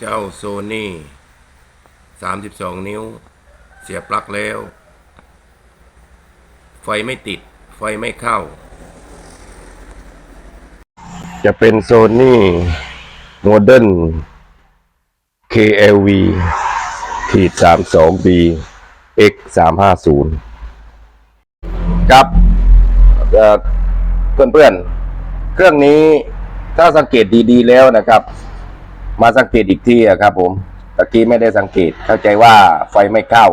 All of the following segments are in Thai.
เจ้าโซนี่สามสิบสองนิ้ว เสียปลั๊กแล้ว ไฟไม่ติด ไฟไม่เข้า จะเป็นโซนี่โมเดิร์น KLV ขีดสามสอง B X สามห้าศูนย์ครับเอ่อนเพื่อนเครื่องนี้ถ้าสังเกตดี ๆ แล้วนะครับ มาสังเกตอีกทีครับผมตะกี้ไม่ได้สังเกตเข้าใจว่าไฟไม่เข้า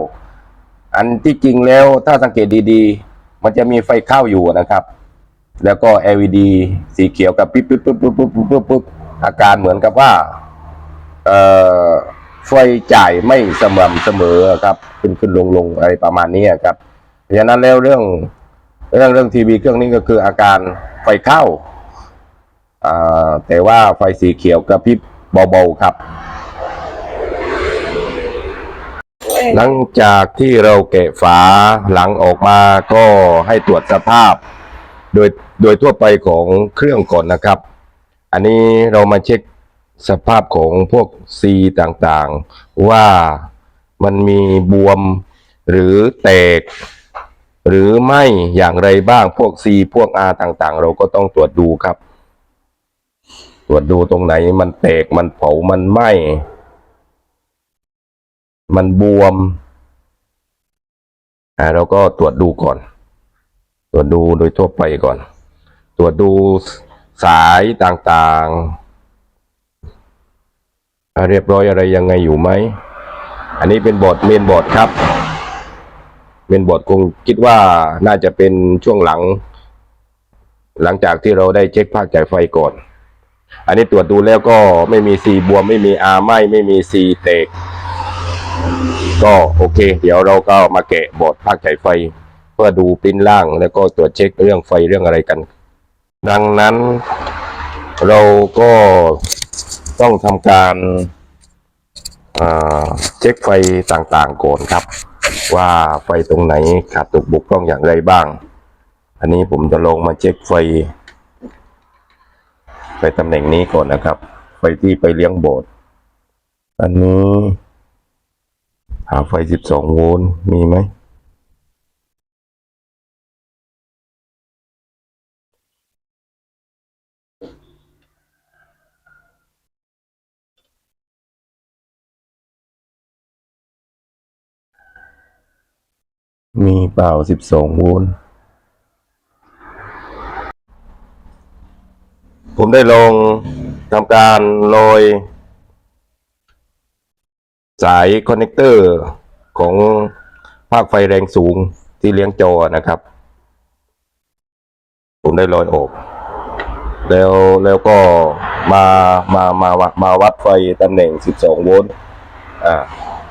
อันที่จริงแล้วถ้าสังเกตดีๆ มันจะมีไฟเข้าอยู่นะครับ แล้วก็ LED สีเขียวกับปิ๊บปิ๊บปิ๊บปิ๊บปิ๊บปิ๊บปิ๊บอาการเหมือนกับว่าเอ่อไฟจ่ายไม่สม่ำเสมอครับขึ้นขึ้นลงลงอะไรประมาณนี้ครับเพราะฉะนั้นแล้วเรื่องเรื่องเรื่องทีวีเครื่องนี้ก็คืออาการไฟเข้าแต่ว่าไฟสีเขียวกระพริบ เบาๆครับ หลังจากที่เราแกะฝาหลังออกมาก็ให้ตรวจสภาพ โดยโดยทั่วไปของเครื่องก่อนนะครับ อันนี้เรามาเช็คสภาพของพวก C ต่างๆ ว่ามันมีบวมหรือแตก หรือไม่อย่างไรบ้างพวก C พวก R ต่างๆ เราก็ต้องตรวจดูครับ ตรวจดูตรงไหนมันแตกมันเผามันไหม้มันบวมอ่าเราก็ตรวจดูก่อน ตรวจดูโดยทั่วไปก่อน ตรวจดูสายต่างๆอ่าเรียบร้อยอะไรยังไงอยู่ไหม อันนี้เป็นบอร์ดเมนบอร์ดครับ เมนบอร์ดคงคิดว่าน่าจะเป็นช่วงหลัง หลังจากที่เราได้เช็คภาคจ่ายไฟก่อน อันนี้ตรวจดูแล้วก็ไม่มีซีบวมไม่มีอาไหมไม่มีซีเตก ก็โอเค เดี๋ยวเราก็มาแกะบอร์ดภาคจ่ายไฟ เพื่อดูปริ้นล่างแล้วก็ตรวจเช็คเรื่องไฟเรื่องอะไรกัน ดังนั้น เราก็ต้องทำการเช็คไฟต่างๆก่อนครับ ว่าไฟตรงไหนขาดตกบกพร่องอย่างไรบ้าง อันนี้ผมจะลงมาเช็คไฟ ไปตำแหน่งนี้ก่อนนะครับ ไฟที่ไปเลี้ยงโบสถ์อันนี้ หาไฟ 12 โวลต์มีไหมมีเปล่า 12 โวลต์ ผมได้ลงทำการโรยสายคอนเนคเตอร์ของภาคไฟแรงสูงที่เลี้ยงจอนะครับ ผมได้ลอยออก แล้วแล้วก็มามามามามาวัดไฟตำแหน่ง 12 โวลต์อ่า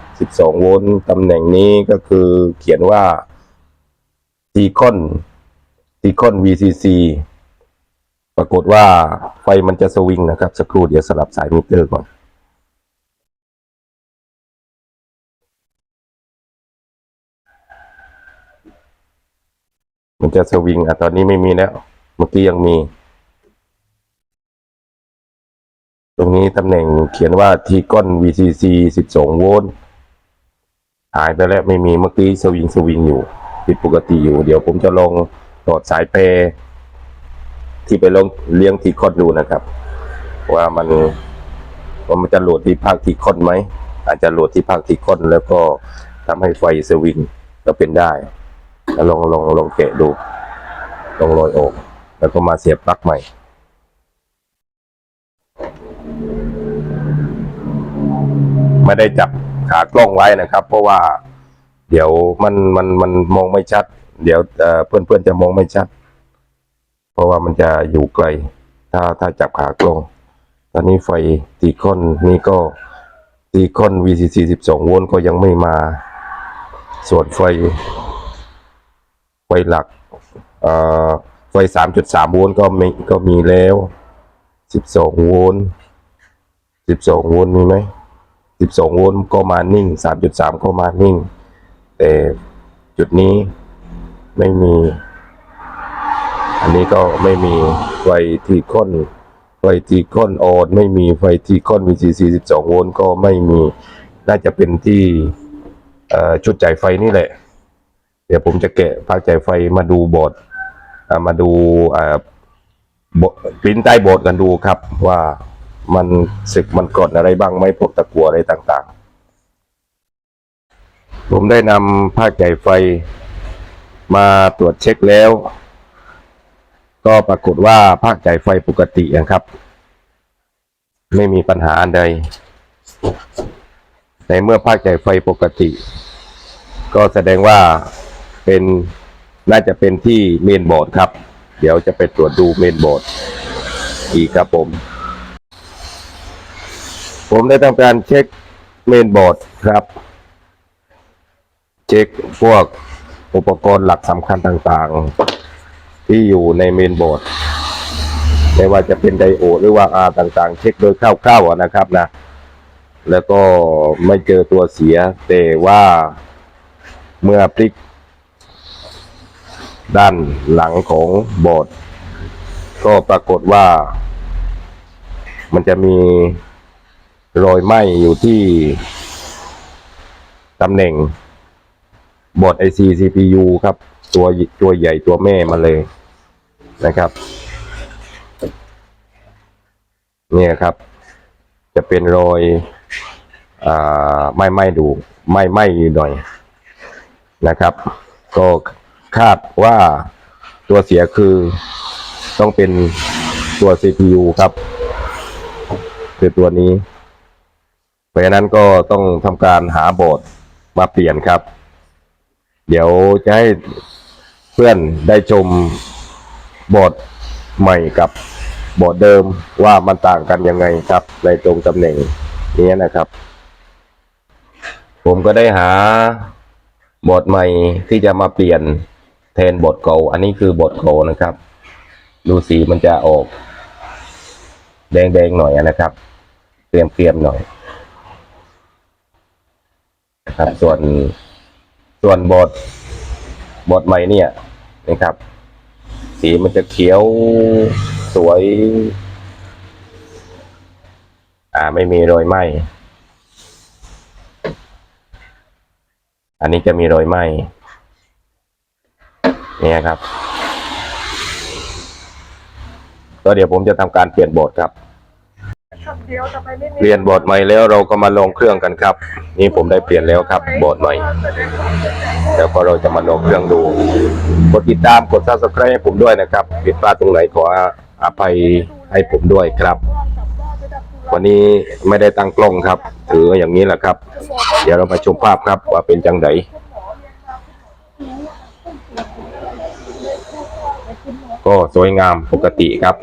12 โวลต์ตำแหน่งนี้ก็คือเขียนว่าทีคอนทีคอน VCC รากฏว่าไฟมันจะสวิงนะครับ สักครู่เดี๋ยวสลับสายมิเตอร์ก่อนมันจะสวิงอะตอนนี้ไม่มีแล้ว เมื่อกี้ยังมี ตรงนี้ตำแหน่งเขียนว่าทีก้อน VCC 12 โวลต์หายไปแล้วไม่มีเมื่อกี้สวิงสวิงอยู่ ผิดปกติอยู่ เดี๋ยวผมจะลองต่อสายเปร ที่ไปลงเลี้ยงทีคอนดูนะครับ ว่ามันว่ามันจะโหลดที่ภาคทีคอนไหมอาจจะโหลดที่ภาคทีคอนแล้วก็ทำให้ไฟสวิงก็เป็นได้แล้วลองลองลองแกะดูลองโรยออก แล้วก็มาเสียบปลั๊กใหม่ไม่ได้จับขากล้องไว้นะครับ เพราะว่าเดี๋ยวมันมันมันมองไม่ชัด เดี๋ยวเพื่อนเพื่อนๆจะมองไม่ชัด เพราะว่ามันจะอยู่ไกล ถ้าถ้าจับขากลง ตอนนี้ไฟตีคอนนี่ก็ตีคอน VCC 12 โวลต์ก็ยังไม่มา ส่วนไฟ ไฟหลักเอ่อไฟ 3.3 โวลต์ก็มีก็มีแล้ว 12 โวลต์ 12 โวลต์มีไหม 12 โวลต์ก็มานิ่ง 3.3 ก็มานิ่ง แต่จุดนี้ไม่มี อันนี้ก็ไม่มีไฟที่ค้นไฟทีคอนออนไม่มีไฟทีคอน VCC 12 โวลต์ก็ไม่มีน่าจะเป็นที่ชุดจ่ายไฟนี่แหละ เดี๋ยวผมจะแกะภาคจ่ายไฟมาดูบอร์ดมาดูปริ้นใต้บอร์ดกันดูครับว่ามันสึกมันกดอะไรบ้างไหมพวกตะกัวอะไรต่างๆ ผมได้นำภาคจ่ายไฟมาตรวจเช็คแล้ว ก็ปรากฏว่าภาคจ่ายไฟปกตินะครับ ไม่มีปัญหาใด ในเมื่อภาคจ่ายไฟปกติ ก็แสดงว่าเป็นน่าจะเป็นที่เมนบอร์ดครับ เดี๋ยวจะไปตรวจดูเมนบอร์ดอีกครับผม ผมได้ทำการเช็คเมนบอร์ดครับ เช็คพวกอุปกรณ์หลักสำคัญต่างๆ ที่อยู่ในเมนบอร์ดไม่ว่าจะเป็นไดโอดหรือว่าอาต่างๆ เช็คโดยคร่าวๆนะครับนะ แล้วก็ไม่เจอตัวเสีย แต่ว่าเมื่อพลิก ด้านหลังของบอร์ดก็ปรากฏว่า มันจะมีรอยไหม้อยู่ที่ตำแหน่งบอร์ด IC CPU ครับ ตัวตัวใหญ่ตัวแม่มาเลย นะครับเนี่ยครับ จะเป็นรอยอ่าไม้ไหม้ดูไม้ไหมอยู่หน่อยนะครับ ก็คาดว่าตัวเสียคือต้องเป็นตัว CPU ครับคือตัวนี้ เพราะฉะนั้นก็ต้องทำการหาบอร์ดมาเปลี่ยนครับ เดี๋ยวจะให้เพื่อนได้ชม บอร์ดใหม่กับบอร์ดเดิมว่ามันต่างกันยังไงครับ ในตรงตำแหน่งนี้นะครับ ผมก็ได้หาบอร์ดใหม่ที่จะมาเปลี่ยนแทนบอร์ดเก่าอันนี้คือบอร์ดเก่านะครับ ดูสีมันจะออก แดงๆหน่อยนะครับเกรียมๆหน่อยนะครับส่วนส่วนบอร์ดบอร์ดใหม่เนี่ยนะครับ สีมันจะเขียวสวย อ่าไม่มีรอยไหมอันนี้จะมีรอยไหมเนี่ยครับก็เดี๋ยวผมจะทำการเปลี่ยนบอร์ดครับ ดียวทำไมไม่มี เปลี่ยนบอร์ดใหม่แล้วเราก็มาลงเครื่องกันครับ นี่ผมได้เปลี่ยนแล้วครับบอร์ดใหม่แล้วก็เราจะมาลงเครื่องดู กดติดตามกด subscribe ให้ผมด้วยนะครับผิดพลาดตรงไหนขออภัยให้ผมด้วยครับ วันนี้ไม่ได้ตั้งกล้องครับ ถืออย่างนี้แหละครับ เดี๋ยวเรามาชมภาพครับว่าเป็นจังไดก็สวยงามปกติครับ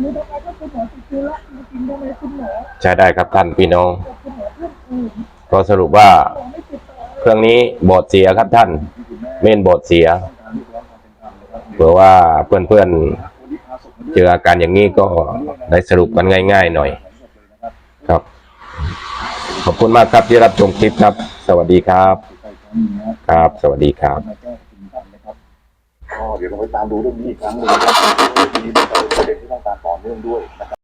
หรือทำไมก็คุณหมอติดเชื้อละจริงๆทำไมคุณหมอใช้ได้ครับท่านพี่น้อง กับคุณหมอเรื่องอื่นก็สรุปว่าหมอไม่ติดต่อเครื่องนี้บอดเสียครับท่าน เมนบอดเสียเผื่อว่าเพื่อนๆเจออาการอย่างนี้ก็ได้สรุปกันง่าย ๆ หน่อย ครับ ขอบคุณมากครับที่รับชมคลิปครับ สวัสดีครับ ครับ สวัสดีครับก็ เดี๋ยวเราไปตามดูเรื่องนี้อีกครั้งหนึ่งนะครับทีนี้เป็นประเด็นที่ต้องการต่อเนื่องด้วยนะครับ